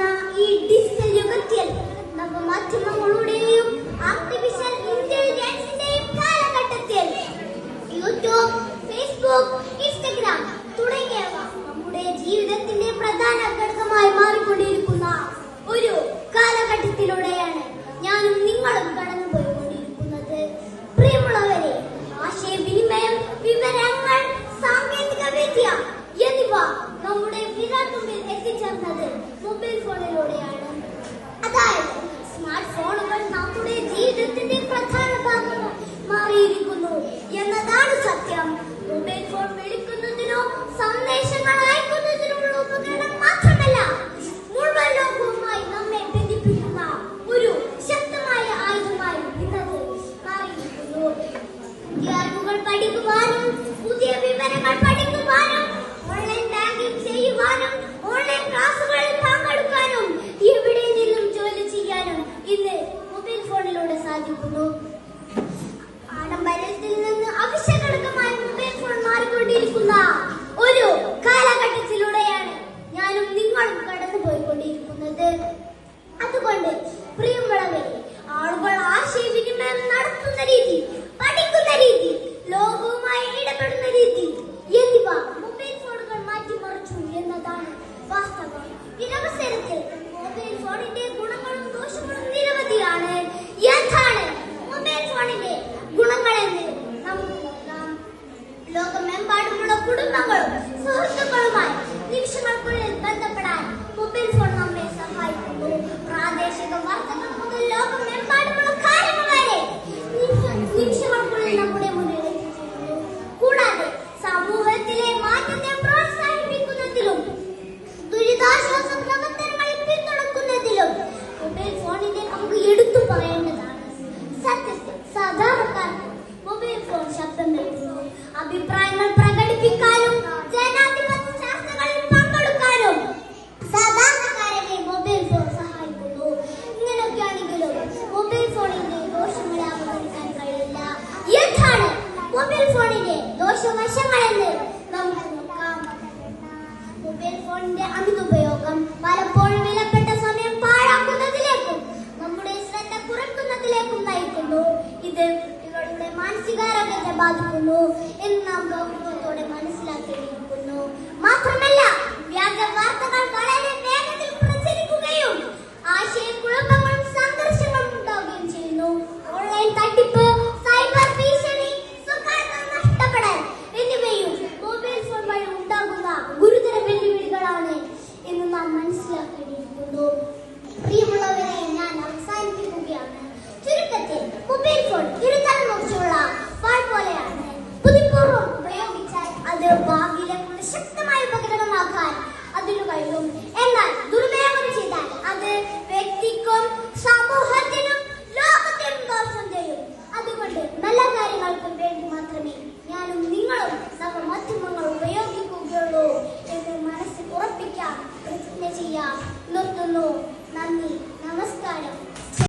ജീവിക്കുന്ന ഈ ഡിജിറ്റൽ യുഗത്തിൽ നവമാധ്യമങ്ങളുടെയും ആർട്ടിഫിഷ്യൽ ഇന്റലിജൻസിന്റെയും കാലഘട്ടത്തിൽ യൂട്യൂബ് ഫേസ്ബുക്ക് ഇൻസ്റ്റഗ്രാം തുടങ്ങിയവ നമ്മുടെ ജീവിതത്തിന്റെ പ്രധാന ഘടകമായി മാറിക്കൊണ്ടിരിക്കുന്ന ഒരു കാലഘട്ടത്തിലൂടെയാണ് ഞാനും നിങ്ങളും നടത്തുന്നത്. അതുകൊണ്ട് പ്രിയമുള്ളവരെ ആളുകൾ ആശയവിനിമയം നടത്തുന്ന രീതി പഠിക്കുന്ന രീതി അഭിപ്രായങ്ങൾ പ്രകടിപ്പിക്കാനും ജനാധിപത്യ ചർച്ചകളിൽ പങ്കെടുക്കാനും സാധാരണക്കാരനെ മൊബൈൽ ഫോൺ സഹായിക്കുന്നു. ഇങ്ങനെയൊക്കെയാണെങ്കിലും മൊബൈൽ ഫോണിന്റെ ദോഷങ്ങളെ അവഗണിക്കാൻ കഴിയില്ല. എന്താണ് മൊബൈൽ ഫോണിന്റെ ദോഷവശങ്ങളെന്ന് നമുക്ക് നോക്കാം. മൊബൈൽ ഫോണിന്റെ അമിതുപയോഗം മാനസികാരോഗ്യത്തെ ബാധിക്കുന്നു എന്ന് നാം ഗൗരവത്തോടെ മനസ്സിലാക്കിയിരിക്കുന്നു. മാത്രമല്ല വ്യാജ വാർത്തകൾ വളരെ വേഗത്തിൽ പ്രചരിക്കുകയും ആശയക്കുഴപ്പങ്ങളും സംഘർഷങ്ങളും ഉണ്ടാവുകയും ചെയ്യുന്നു. ഓൺലൈൻ തട്ടിപ്പ് അതിരുകയറും എന്നാൽ